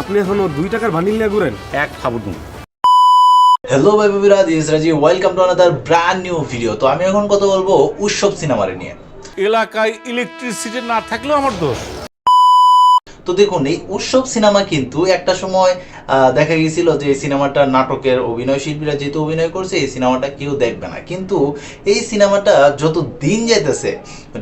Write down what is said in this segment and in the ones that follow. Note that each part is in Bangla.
আপনি এখনও দুই টাকার বান্ডিল নিয়ে ঘুরেন? এক ফাবুন হ্যালো ভাই বিরা দিস রাজি welcome to another brand new video তো আমি এখন কথা বলব উৎসব সিনেমারে নিয়ে। এলাকায় ইলেকট্রিসিটি না থাকলেও আমার দোষ। তো দেখুন এই উৎসব সিনেমা কিন্তু একটা সময় আহ, দেখা গেছিল যে এই সিনেমাটা নাটকের অভিনয় শিল্পীরা যেহেতু অভিনয় করছে এই সিনেমাটা কেউ দেখবে না। কিন্তু এই সিনেমাটা যত দিন যাইতেছে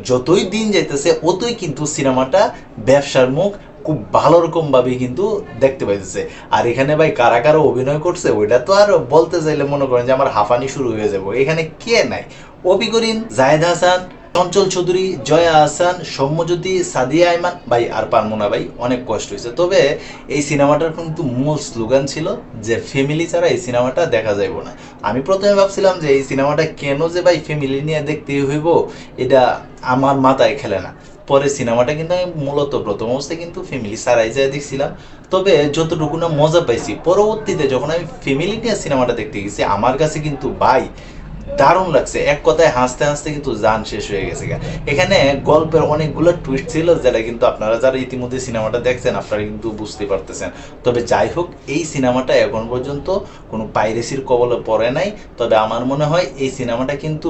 যতই দিন যাইতেছে অতই কিন্তু সিনেমাটা ব্যবসার মুখ খুব ভালো রকম ভাবে কিন্তু দেখতে পাইতেছে। আর এখানে ভাই কারা কারা অভিনয় করছে, ওইটা তো আর বলতে চাইলে মনে করেন যে আমার হাফানি শুরু হয়ে যাব। এখানে কে নাই? অপি করিম জাহেদ হাসান, চঞ্চল চৌধুরী, জয়া আহসান সৌম্যজ্যোতি, সাদিয়া আইমান, ভাই আর পারমো না ভাই, অনেক কষ্ট হয়েছে। তবে এই সিনেমাটার কিন্তু মূল স্লোগান ছিল যে ফ্যামিলি ছাড়া এই সিনেমাটা দেখা যাইব না। আমি প্রথমে ভাবছিলাম যে এই সিনেমাটা কেন যে ভাই ফ্যামিলি নিয়ে দেখতে হইব, এটা আমার মাথায় খেলে না। পরে সিনেমাটা কিন্তু আমি মূলত প্রথম অবস্থায় কিন্তু ফ্যামিলি সারাই যায় দেখছিলাম। তবে যতটুকু না মজা পাইছি, পরবর্তীতে যখন আমি ফ্যামিলি নিয়ে সিনেমাটা দেখতে গেছি, আমার কাছে কিন্তু ভাই দারুণ লাগছে। এক কথায় হাসতে হাসতে কিন্তু জান শেষ হয়ে গেছে। এখানে গল্পের অনেকগুলো টুইস্ট ছিল যেটা কিন্তু আপনারা যারা ইতিমধ্যে সিনেমাটা দেখছেন, আপনারা কিন্তু বুঝতে পারতেছেন। তবে যাই হোক, এই সিনেমাটা এখন পর্যন্ত কোনো পাইরেসির কবলে পড়ে নাই। তবে আমার মনে হয় এই সিনেমাটা কিন্তু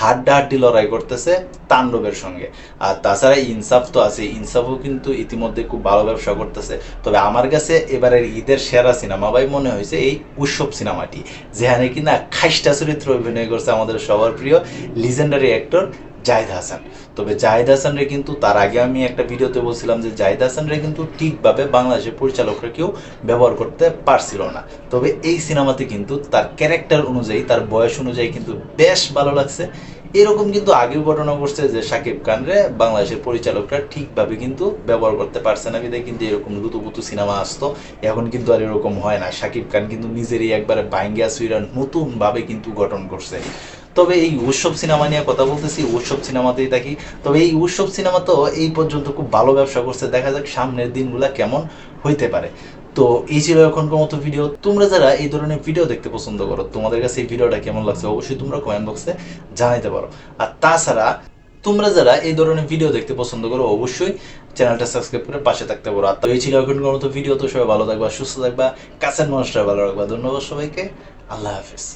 হাড্ডাহাড্ডি লড়াই করতেছে তাণ্ডবের সঙ্গে। আর তাছাড়া ইনসাফ তো আছে। ইনসাফও কিন্তু ইতিমধ্যে খুব ভালো ব্যবসা করতেছে। তবে আমার কাছে এবারের ঈদের সেরা সিনেমা ভাই মনে হয়েছে এই উৎসব সিনেমাটি, যেখানে কিনা খাইষ্টা চরিত্র অভিনয় করছে আমাদের সবার প্রিয় লিজেন্ডারি অ্যাক্টর জাহিদ হাসান। তবে জায়হাদ হাসান রে কিন্তু তার আগে আমি একটা ভিডিওতে বলছিলাম যে জায়হাদ হাসান রে কিন্তু ঠিকভাবে বাংলাদেশের পরিচালকরা কেউ ব্যবহার করতে পারছিল না। তবে এই সিনেমাতে কিন্তু তার ক্যারেক্টার অনুযায়ী, তার বয়স অনুযায়ী কিন্তু বেশ ভালো লাগছে। এরকম কিন্তু আগেও ঘটনা ঘটছে যে সাকিব খানরে বাংলাদেশের পরিচালকরা ঠিকভাবে কিন্তু ব্যবহার করতে পারছে না। বিধায় কিন্তু এরকম লুতুপুতু সিনেমা আসতো, এখন কিন্তু আর এরকম হয় না। সাকিব খান কিন্তু নিজেরই একবারে বাইঙ্গা সুইরা নতুন ভাবে কিন্তু গঠন করছে। তবে এই উৎসব সিনেমা নিয়ে কথা বলতেছি, উৎসব সিনেমাতেই থাকি। তবে এই উৎসব সিনেমা তো এই পর্যন্ত খুব ভালো ব্যবসা করছে। দেখা যাক সামনের দিনগুলা কেমন হইতে পারে। তো এই ছিল এখনকার মতো ভিডিও তোমরা যারা এই ধরনের ভিডিও দেখতে পছন্দ করো, তোমাদের কাছে এই ভিডিওটা কেমন লাগছে অবশ্যই তোমরা কমেন্ট বক্সে জানাইতে পারো। আর তাছাড়া, তোমরা যারা এই ধরনের ভিডিও দেখতে পছন্দ করো, অবশ্যই চ্যানেলটা সাবস্ক্রাইব করে পাশে থাকতে পারো। আর তো এই ছিল এখনকার মতো ভিডিও তো সবাই ভালো থাকবা, সুস্থ থাকবা, কাছের মানুষরা ভালো রাখবা। ধন্যবাদ সবাইকে। আল্লাহ হাফিজ।